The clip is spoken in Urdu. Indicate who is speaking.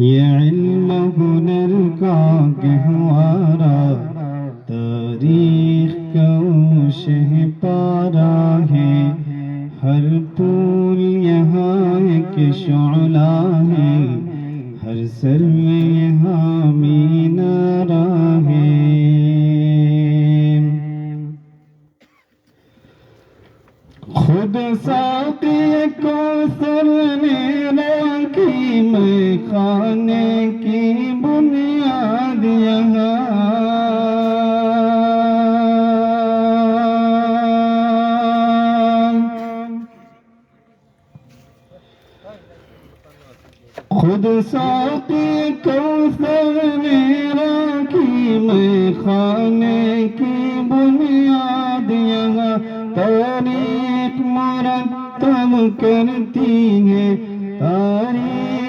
Speaker 1: یہ علم ہنر کا گہوارا تاریخ کا وہ شہ پارا ہے۔ ہر پھول یہاں ایک شعلہ ہے۔ ہر سر میں یہاں مینارہ ہے۔ خود ساقی میں کی بنیاد یہاں خود ساقی کو سر نے رکھی میں خانے کی بنیاد یہاں تاریخ مرتب کرتی ہے تاریخ